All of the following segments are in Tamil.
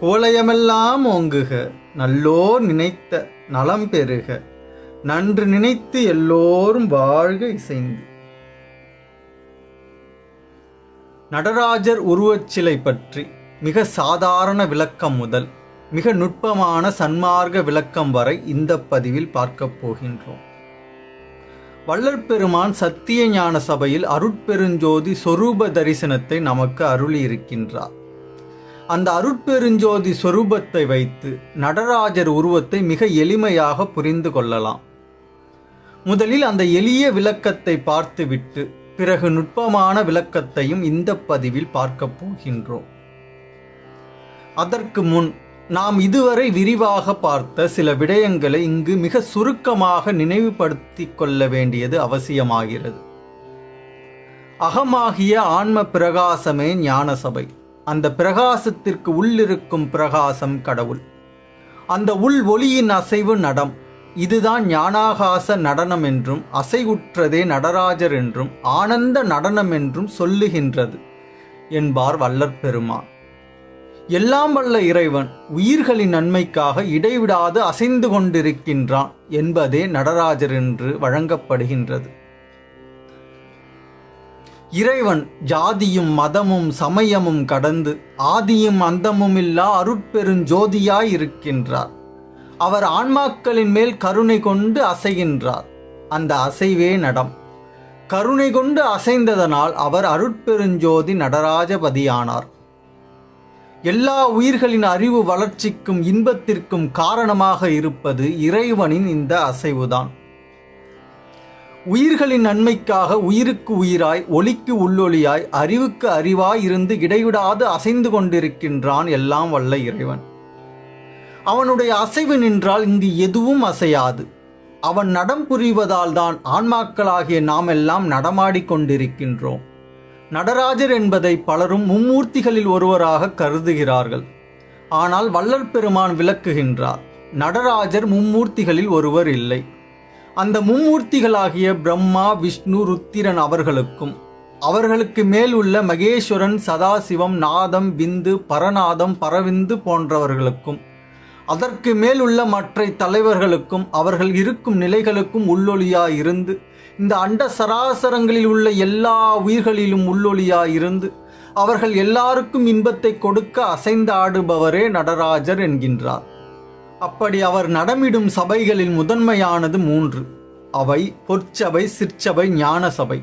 கோலயமெல்லாம் ஓங்குக நல்லோர் நினைத்த நலம் பெறுக. நன்று நினைத்து எல்லோரும் வாழ்க இசைந்து. நடராஜர் உருவச்சிலை பற்றி மிக சாதாரண விளக்கம் முதல் மிக நுட்பமான சன்மார்க்க விளக்கம் வரை இந்த பதிவில் பார்க்கப் போகின்றோம். வள்ளற்பெருமான் சத்திய ஞான சபையில் அருட்பெருஞ்சோதி சொரூப தரிசனத்தை நமக்கு அருளியிருக்கின்றார். அந்த அருட்பெருஞ்சோதி சொரூபத்தை வைத்து நடராஜர் உருவத்தை மிக எளிமையாக புரிந்து கொள்ளலாம். முதலில் அந்த எளிய விளக்கத்தை பார்த்துவிட்டு பிறகு நுட்பமான விளக்கத்தையும் இந்த பதிவில் பார்க்கப் போகின்றோம். அதற்கு முன் நாம் இதுவரை விரிவாக பார்த்த சில விடயங்களை இங்கு மிக சுருக்கமாக நினைவுபடுத்திக் கொள்ள வேண்டியது அவசியமாகிறது. அகமாகிய ஆன்ம பிரகாசமே ஞான சபை அந்த பிரகாசத்திற்கு உள்ளிருக்கும் பிரகாசம் கடவுள். அந்த உள் ஒளியின் அசைவு நடம் இதுதான் ஞானாகாச நடனம் என்றும் அசைவுற்றதே நடராஜர் என்றும் ஆனந்த நடனம் என்றும் சொல்லுகின்றது என்பார் வல்லற் பெருமான். எல்லாம் வல்ல இறைவன் உயிர்களின் நன்மைக்காக இடைவிடாது அசைந்து கொண்டிருக்கின்றான் என்பதே நடராஜர் என்று வழங்கப்படுகின்றது. இறைவன் ஜாதியும் மதமும் சமயமும் கடந்து ஆதியும் அந்தமுமில்லா அருட்பெருஞ்சோதியாய் இருக்கின்றார் அவர் ஆன்மாக்களின் மேல் கருணை கொண்டு அசைகின்றார். அந்த அசைவே நடம். கருணை கொண்டு அசைந்ததனால் அவர் அருட்பெருஞ்சோதி நடராஜபதியானார். எல்லா உயிர்களின் அறிவு வளர்ச்சிக்கும் இன்பத்திற்கும் காரணமாக இருப்பது இறைவனின் இந்த அசைவுதான். உயிர்களின் நன்மைக்காக உயிருக்கு உயிராய் ஒளிக்கு உள்ளொளியாய் அறிவுக்கு அறிவாய் இருந்து இடைவிடாது அசைந்து கொண்டிருக்கின்றான் எல்லாம் வல்ல இறைவன். அவனுடைய அசைவு நின்றால் இங்கு எதுவும் அசையாது. அவன் நடம் புரிவதால் தான் ஆன்மாக்களாகிய நாம் எல்லாம் நடமாடிக்கொண்டிருக்கின்றோம் நடராஜர் என்பதை பலரும் மும்மூர்த்திகளில் ஒருவராக கருதுகிறார்கள். ஆனால் வள்ளல் பெருமான் விளக்குகின்றார் நடராஜர் மும்மூர்த்திகளில் ஒருவர் இல்லை. அந்த மும்மூர்த்திகளாகிய பிரம்மா விஷ்ணு ருத்திரன் அவர்களுக்கும் அவர்களுக்கு மேல் உள்ள மகேஸ்வரன் சதாசிவம் நாதம் விந்து பரநாதம் பரவிந்து போன்றவர்களுக்கும் அதற்கு மேல் உள்ள மற்ற தலைவர்களுக்கும் அவர்கள் இருக்கும் நிலைகளுக்கும் உள்ளொளியாய் இருந்து இந்த அண்ட சராசரங்களில் உள்ள எல்லா உயிர்களிலும் உள்ளொளியாய் இருந்து அவர்கள் எல்லாருக்கும் இன்பத்தை கொடுக்க அசைந்து ஆடுபவரே நடராஜர் என்கின்றார். அப்படி அவர் நடமிடும் சபைகளில் முதன்மையானது மூன்று. அவை பொற்சபை சிற்சபை ஞான சபை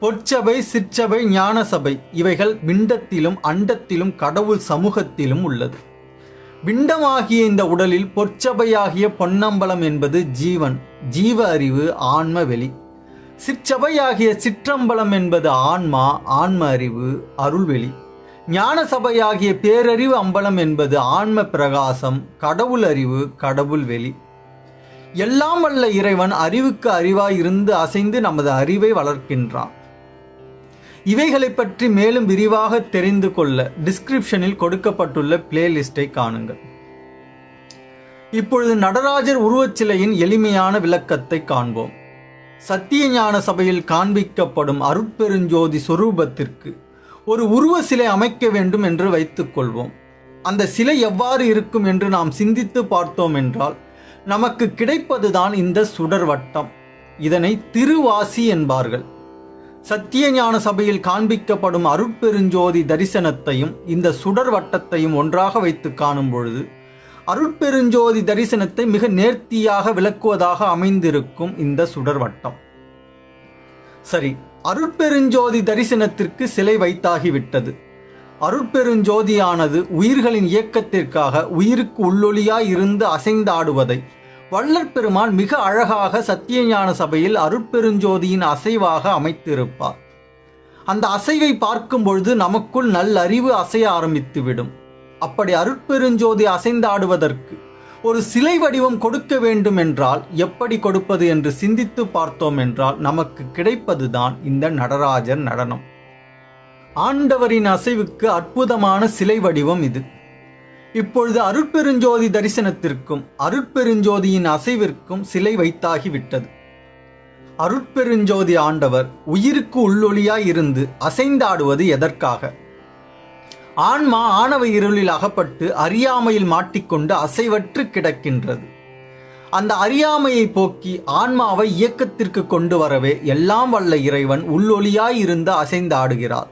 பொற்சபை சிற்சபை ஞான சபை இவைகள் விண்டத்திலும் அண்டத்திலும் கடவுள் சமூகத்திலும் உள்ளது. விண்டமாகிய இந்த உடலில் பொற்சபையாகிய பொன்னம்பலம் என்பது ஜீவன் ஜீவ அறிவு ஆன்ம வெளி. சிற்சபையாகிய சிற்றம்பலம் என்பது ஆன்மா ஆன்ம அறிவு அருள்வெளி ஞான சபையாகிய பேரறிவு அம்பலம் என்பது ஆன்ம பிரகாசம் கடவுள் அறிவு கடவுள் வெளி. எல்லாம் வல்ல இறைவன் அறிவுக்கு அறிவாய் இருந்து அசைந்து நமது அறிவை வளர்க்கின்றான். இவைகளை பற்றி மேலும் விரிவாக தெரிந்து கொள்ள டிஸ்கிரிப்ஷனில் கொடுக்கப்பட்டுள்ள பிளேலிஸ்டை காணுங்கள். இப்பொழுது நடராஜர் உருவச்சிலையின் எளிமையான விளக்கத்தை காண்போம். சத்திய ஞான சபையில் காண்பிக்கப்படும் அருட்பெருஞ்சோதி சொரூபத்திற்கு ஒரு உருவ சிலை அமைக்க வேண்டும் என்று வைத்துக் கொள்வோம். அந்த சிலை எவ்வாறு இருக்கும் என்று நாம் சிந்தித்து பார்த்தோம் என்றால் நமக்கு கிடைப்பதுதான் இந்த சுடர் வட்டம். இதனை திருவாசி என்பார்கள். சத்திய ஞான சபையில் காண்பிக்கப்படும் அருட்பெருஞ்சோதி தரிசனத்தையும் இந்த சுடர் வட்டத்தையும் ஒன்றாக வைத்து காணும் பொழுது அருட்பெருஞ்சோதி தரிசனத்தை மிக நேர்த்தியாக விளக்குவதாக அமைந்திருக்கும் இந்த சுடர் வட்டம். சரி அருட்பெருஞ்சோதி தரிசனத்திற்கு சிலை வைத்தாகிவிட்டது. அருட்பெருஞ்சோதியானது உயிர்களின் இயக்கத்திற்காக உயிருக்கு உள்ளொலியாய் இருந்து அசைந்தாடுவதை வள்ளற்பெருமான் மிக அழகாக சத்தியஞான சபையில் அருட்பெருஞ்சோதியின் அசைவாக அமைத்திருப்பார். அந்த அசைவை பார்க்கும் பொழுது நமக்குள் நல்லறிவு அசைய ஆரம்பித்துவிடும். அப்படி அருட்பெருஞ்சோதி அசைந்தாடுவதற்கு ஒரு சிலை வடிவம் கொடுக்க வேண்டும் என்றால் எப்படி கொடுப்பது என்று சிந்தித்து பார்த்தோம் என்றால் நமக்கு கிடைப்பதுதான் இந்த நடராஜர் நடனம். ஆண்டவரின் அசைவுக்கு அற்புதமான சிலை வடிவம் இது. இப்பொழுது அருட்பெருஞ்சோதி தரிசனத்திற்கும் அருட்பெருஞ்சோதியின் அசைவிற்கும் சிலை வைத்தாகிவிட்டது அருட்பெருஞ்சோதி ஆண்டவர் உயிருக்கு உள்ளொளியாய் இருந்து அசைந்தாடுவது எதற்காக? ஆன்மா ஆணவ இருளில் அகப்பட்டு அறியாமையில் மாட்டிக்கொண்டு அசைவற்று கிடக்கின்றது. அந்த அறியாமையை போக்கி ஆன்மாவை இயக்கத்திற்கு கொண்டு வரவே எல்லாம் வல்ல இறைவன் உள்ளொளியாய் இருந்து அசைந்தாடுகிறார்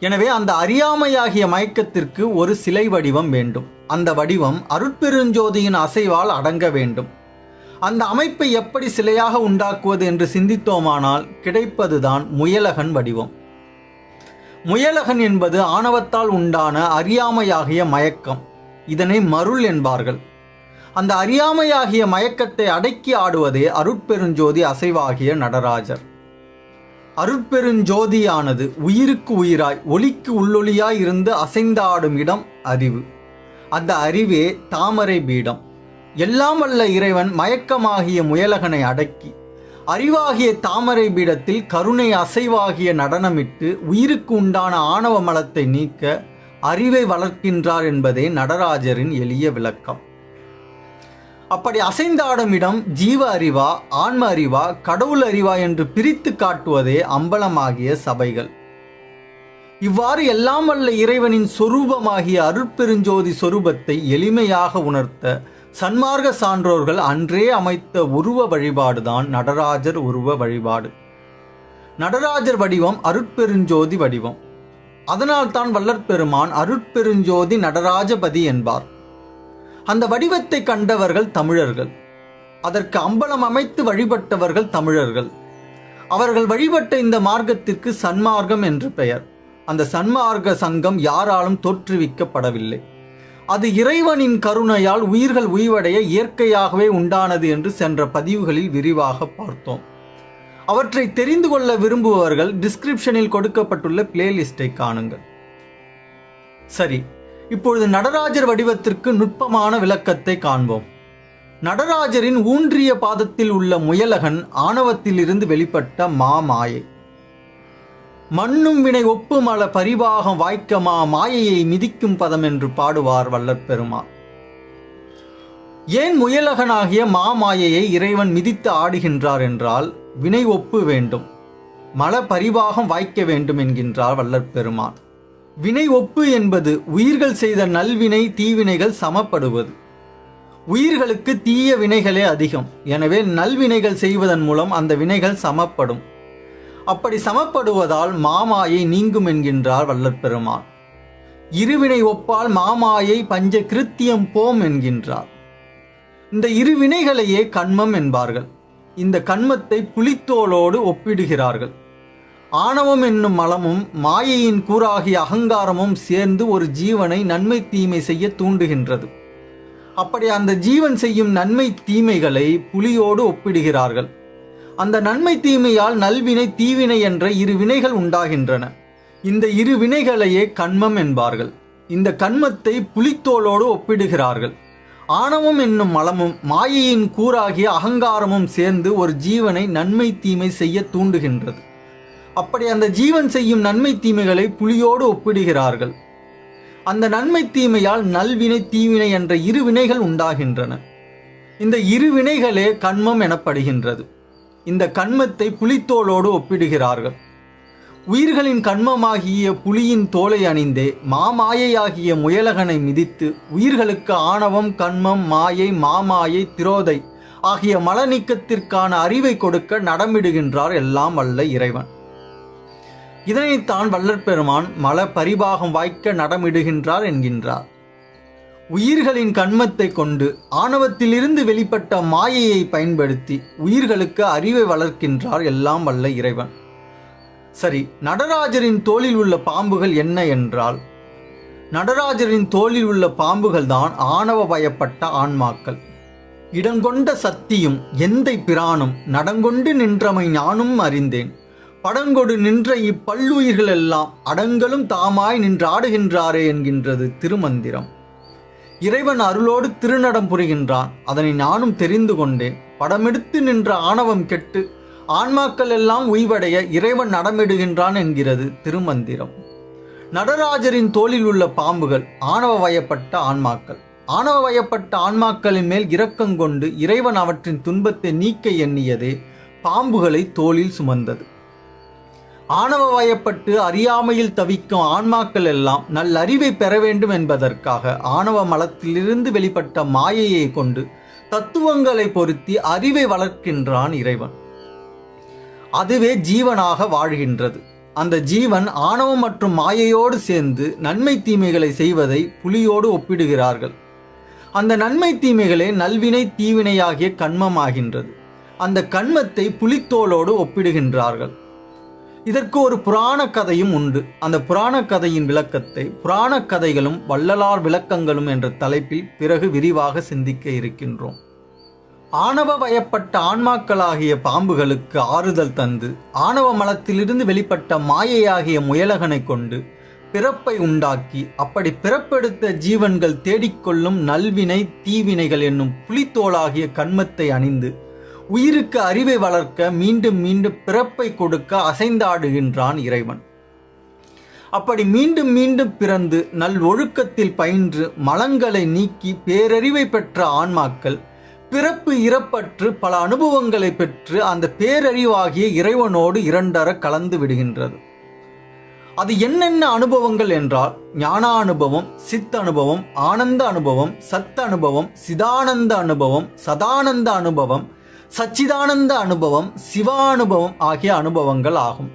எனவே அந்த அறியாமையாகிய மயக்கத்திற்கு ஒரு சிலை வடிவம் வேண்டும். அந்த வடிவம் அருட்பெருஞ்சோதியின் அசைவால் அடங்க வேண்டும். அந்த அமைப்பை எப்படி சிலையாக உண்டாக்குவது என்று சிந்தித்தோமானால் கிடைப்பதுதான் முயலகன் வடிவம். முயலகன் என்பது ஆணவத்தால் உண்டான அறியாமையாகிய மயக்கம். இதனை மருள் என்பார்கள். அந்த அறியாமையாகிய மயக்கத்தை அடக்கி ஆடுவதே அருட்பெருஞ்சோதி அசைவாகிய நடராஜர். அருட்பெருஞ்சோதியானது உயிருக்கு உயிராய் ஒளிக்கு உள்ளொளியாய் இருந்து அசைந்தாடும் இடம் அறிவு. அந்த அறிவே தாமரை பீடம். எல்லாம் வல்ல இறைவன் மயக்கமாகிய முயலகனை அடக்கி அறிவாகிய தாமரை பீடத்தில் கருணை அசைவாகிய நடனமிட்டு உயிருக்கு உண்டான ஆணவ மலத்தை நீக்க அறிவை வளர்க்கின்றார் என்பதே நடராஜரின் எளிய விளக்கம். அப்படி அசைந்தாடும் இடம் ஜீவ அறிவா ஆன்ம அறிவா கடவுள் அறிவா என்று பிரித்து காட்டுவதே அம்பலமாகிய சபைகள். இவ்வாறு எல்லாம் வல்ல இறைவனின் சொரூபமாகிய அருட்பெருஞ்சோதி சொரூபத்தை எளிமையாக உணர்த்த சன்மார்க்க சான்றோர்கள் அன்றே அமைத்த உருவ வழிபாடுதான் நடராஜர் உருவ வழிபாடு. நடராஜர் வடிவம் அருட்பெருஞ்சோதி வடிவம். அதனால்தான் வல்லற்பெருமான் அருட்பெருஞ்சோதி நடராஜபதி என்பார். அந்த வடிவத்தை கண்டவர்கள் தமிழர்கள். அதற்கு அம்பலம் அமைத்து வழிபட்டவர்கள் தமிழர்கள். அவர்கள் வழிபட்ட இந்த மார்க்கத்திற்கு சன்மார்க்கம் என்று பெயர். அந்த சன்மார்க்க சங்கம் யாராலும் தோற்றுவிக்கப்படவில்லை. அது இறைவனின் கருணையால் உயிர்கள் உய்வடைய இயற்கையாகவே உண்டானது என்று சென்ற பதிவுகளில் விரிவாக பார்த்தோம். அவற்றை தெரிந்து கொள்ள விரும்புபவர்கள் டிஸ்கிரிப்ஷனில் கொடுக்கப்பட்டுள்ள பிளேலிஸ்டை காணுங்கள். சரி இப்பொழுது நடராஜர் வடிவத்திற்கு நுட்பமான விளக்கத்தை காண்போம். நடராஜரின் ஊன்றிய பாதத்தில் உள்ள முயலகன் ஆணவத்திலிருந்து வெளிப்பட்ட மாமாயை. மண்ணும் வினை ஒப்பு மல பரிபாகம் வாய்க்கமா மாயையை மிதிக்கும் பதம் என்று பாடுவார் வல்லற்பெருமாள் ஏன் முயலகனாகிய மாமாயையை இறைவன் மிதித்து ஆடுகின்றார் என்றால் வினை ஒப்பு வேண்டும். மல பரிபாகம் வாய்க்க வேண்டும் என்கின்றார் வல்லற்பெருமான். வினை ஒப்பு என்பது உயிர்கள் செய்த நல்வினை தீவினைகள் சமப்படுவது. உயிர்களுக்கு தீய வினைகளே அதிகம். எனவே நல்வினைகள் செய்வதன் மூலம் அந்த வினைகள் சமப்படும். அப்படி சமப்படுவதால் மாமாயை நீங்கும் என்கின்றார் வல்லற்பெருமான். இருவினை ஒப்பால் மாமாயை பஞ்ச கிருத்தியம் போம் என்கின்றார். இந்த இருவினைகளையே கண்மம் என்பார்கள். இந்த கண்மத்தை புலித்தோலோடு ஒப்பிடுகிறார்கள். ஆணவம் என்னும் மலமும் மாயையின் கூறாகிய அகங்காரமும் சேர்ந்து ஒரு ஜீவனை நன்மை தீமை செய்ய தூண்டுகின்றது. அப்படி அந்த ஜீவன் செய்யும் நன்மை தீமைகளை புலியோடு ஒப்பிடுகிறார்கள். அந்த நன்மை தீமையால் நல்வினை தீவினை என்ற இரு வினைகள் உண்டாகின்றன. இந்த இரு வினைகளையே கண்மம் என்பார்கள். இந்த கண்மத்தை புலித்தோலோடு ஒப்பிடுகிறார்கள். ஆணவம் என்னும் மலமும் மாயையின் கூறாகிய அகங்காரமும் சேர்ந்து ஒரு ஜீவனை நன்மை தீமை செய்ய தூண்டுகின்றது. அப்படி அந்த ஜீவன் செய்யும் நன்மை தீமைகளை புலியோடு ஒப்பிடுகிறார்கள். அந்த நன்மை தீமையால் நல்வினை தீவினை என்ற இரு வினைகள் உண்டாகின்றன. இந்த இரு வினைகளே கண்மம் எனப்படுகின்றது. இந்த கண்மத்தை புலித்தோலோடு ஒப்பிடுகிறார்கள். உயிர்களின் கண்மமாகிய புலியின் தோலை அணிந்தே மாமாயையாகிய முயலகனை மிதித்து உயிர்களுக்கு ஆணவம் கண்மம் மாயை மாமாயை திரோதை ஆகிய மலநீக்கத்திற்கான அறிவை கொடுக்க நடமிடுகின்றார் எல்லாம் வல்ல இறைவன். இதனைத்தான் வல்லற்பெருமான் மல பரிபாகம் வாய்க்க நடமிடுகின்றார் என்கின்றார். உயிர்களின் கண்மத்தை கொண்டு ஆணவத்திலிருந்து வெளிப்பட்ட மாயையை பயன்படுத்தி உயிர்களுக்கு அறிவை வளர்க்கின்றார் எல்லாம் வல்ல இறைவன். சரி நடராஜரின் தோளில் உள்ள பாம்புகள் என்ன என்றால் நடராஜரின் தோளில் உள்ள பாம்புகள் தான் ஆணவ பயப்பட்ட ஆன்மாக்கள். இடங்கொண்ட சக்தியும் எந்தை பிரானும் நடங்கொண்டு நின்றமை ஞானும் அறிந்தேன். படங்கொடு நின்ற இப்பல்லுயிர்கள் எல்லாம் அடங்கலும் தாமாய் நின்றாடுகின்றாரே என்கின்றது திருமந்திரம். இறைவன் அருளோடு திருநடம் புரிகின்றான். அதனை நானும் தெரிந்து கொண்டேன். படமெடுத்து நின்ற ஆணவம் கெட்டு ஆன்மாக்கள் எல்லாம் உய்வடைய இறைவன் நடமிடுகின்றான் என்கிறது திருமந்திரம். நடராஜரின் தோளில் உள்ள பாம்புகள் ஆணவ வயப்பட்ட ஆன்மாக்கள். ஆணவ வயப்பட்ட ஆன்மாக்களின் மேல் இரக்கங்கொண்டு இறைவன் அவற்றின் துன்பத்தை நீக்க எண்ணியதே பாம்புகளை தோளில் சுமந்தது. ஆணவ வயப்பட்டு அறியாமையில் தவிக்கும் ஆன்மாக்கள் எல்லாம் நல்லறிவை பெற வேண்டும் என்பதற்காக ஆணவ மலத்திலிருந்து வெளிப்பட்ட மாயையை கொண்டு தத்துவங்களை பொருத்தி அறிவை வளர்க்கின்றான் இறைவன். அதுவே ஜீவனாக வாழ்கின்றது. அந்த ஜீவன் ஆணவம் மற்றும் மாயையோடு சேர்ந்து நன்மை தீமைகளை செய்வதை புலியோடு ஒப்பிடுகிறார்கள். அந்த நன்மை தீமைகளே நல்வினை தீவினையாகிய கண்மமாகின்றது. அந்த கண்மத்தை புலித்தோலோடு ஒப்பிடுகின்றார்கள். இதற்கு ஒரு புராண கதையும் உண்டு. அந்த புராண கதையின் விளக்கத்தை புராண கதைகளும் வள்ளலார் விளக்கங்களும் என்ற தலைப்பில் பிறகு விரிவாக சிந்திக்க இருக்கின்றோம். ஆணவ வயப்பட்ட ஆன்மாக்களாகிய பாம்புகளுக்கு ஆறுதல் தந்து ஆணவ மலத்திலிருந்து வெளிப்பட்ட மாயையாகிய முயலகனை கொண்டு பிறப்பை உண்டாக்கி அப்படி பிறப்பெடுத்த ஜீவன்கள் தேடிக்கொள்ளும் நல்வினை தீவினைகள் என்னும் புலித்தோலாகிய கண்மத்தை அணிந்து உயிருக்கு அறிவை வளர்க்க மீண்டும் மீண்டும் பிறப்பை கொடுக்க அசைந்தாடுகின்றான் இறைவன். அப்படி மீண்டும் மீண்டும் பிறந்து நல் ஒழுக்கத்தில் பயின்று மலங்களை நீக்கி பேரறிவை பெற்ற ஆன்மாக்கள் பிறப்பு இறப்பற்று பல அனுபவங்களை பெற்று அந்த பேரறிவாகிய இறைவனோடு இரண்டர கலந்து விடுகின்றது. அது என்னென்ன அனுபவங்கள் என்றால் ஞான அனுபவம் சித்த அனுபவம் ஆனந்த அனுபவம் சத்த அனுபவம் சிதானந்த அனுபவம் சதானந்த அனுபவம் சச்சிதானந்த அனுபவம் சிவானுபவம் ஆகிய அனுபவங்கள் ஆகும்.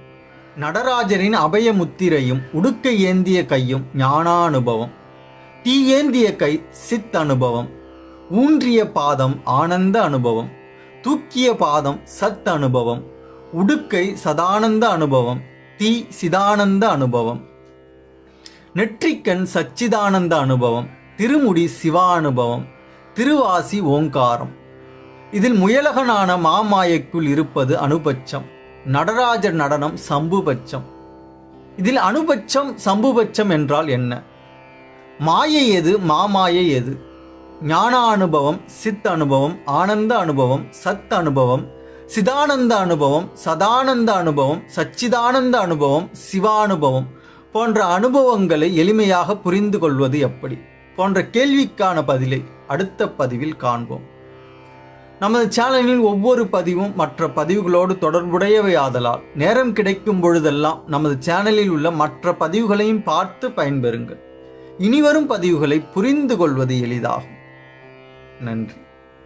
நடராஜரின் அபய முத்திரையும் உடுக்கை ஏந்திய கையும் ஞானானுபவம். தீ ஏந்திய கை சித் அனுபவம். ஊன்றிய பாதம் ஆனந்த அனுபவம். தூக்கிய பாதம் சத் அனுபவம். உடுக்கை சதானந்த அனுபவம். தீ சிதானந்த அனுபவம். நெற்றிக்கண் சச்சிதானந்த அனுபவம். திருமுடி சிவா அனுபவம் திருவாசி ஓங்காரம். இதில் முயலகனான மாமாயைக்குள் இருப்பது அனுபட்சம் நடராஜர் நடனம் சம்புபட்சம் இதில் அனுபட்சம் சம்புபட்சம் என்றால் என்ன? மாயை எது மாமாயை எது? ஞான அனுபவம் சித் அனுபவம் ஆனந்த அனுபவம் சத் அனுபவம் சிதானந்த அனுபவம் சதானந்த அனுபவம் சச்சிதானந்த அனுபவம் சிவானுபவம் போன்ற அனுபவங்களை எளிமையாக புரிந்து கொள்வது எப்படி? போன்ற கேள்விக்கான பதிலை அடுத்த பதிவில் காண்போம். நமது சேனலில் ஒவ்வொரு பதிவும் மற்ற பதிவுகளோடு தொடர்புடையவை ஆதலால் நேரம் கிடைக்கும் பொழுதெல்லாம் நமது சேனலில் உள்ள மற்ற பதிவுகளையும் பார்த்து பயன்பெறுங்கள். இனிவரும் பதிவுகளை புரிந்து கொள்வது எளிதாகும். நன்றி.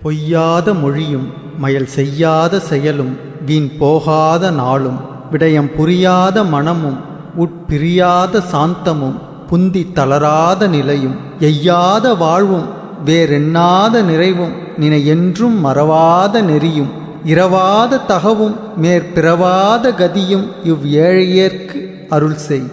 பொய்யாத மொழியும் மயல் செய்யாத செயலும் வீண் போகாத நாளும் விடயம் புரியாத மனமும் உட்பிரியாத சாந்தமும் புந்தி தளராத நிலையும் எய்யாத வாழ்வும் வேறெண்ணாத நிறைவும் நினை என்றும் மறவாத நெறியும் இரவாத தகவும் மேற்பிறவாத கதியும் இவ் ஏழையர்க்கு அருள் செய்.